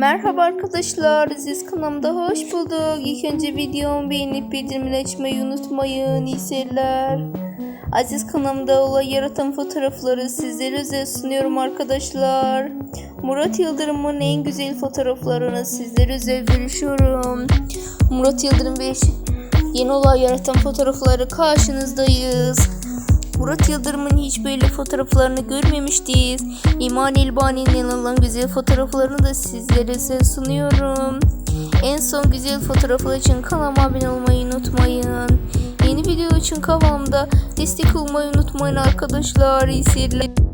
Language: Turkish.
Merhaba arkadaşlar, Aziz kanalımda hoş bulduk. İlk önce videomu beğenip bildirimleri açmayı unutmayın. İyi seyirler. Aziz kanalımda olay yaratan fotoğrafları sizlere özel sunuyorum arkadaşlar. Murat Yıldırım'ın en güzel fotoğraflarını sizlere özel görüşüyorum. Murat Yıldırım ve eşi yeni olay yaratan fotoğrafları karşınızdayız. Murat Yıldırım'ın hiç böyle fotoğraflarını görmemiştiz. İman İlbani'nin alınan güzel fotoğraflarını da sizlere sunuyorum. En son güzel fotoğraflar için kanalıma abone olmayı unutmayın. Yeni video için kanalımda destek olmayı unutmayın arkadaşlar. İyi seyirler.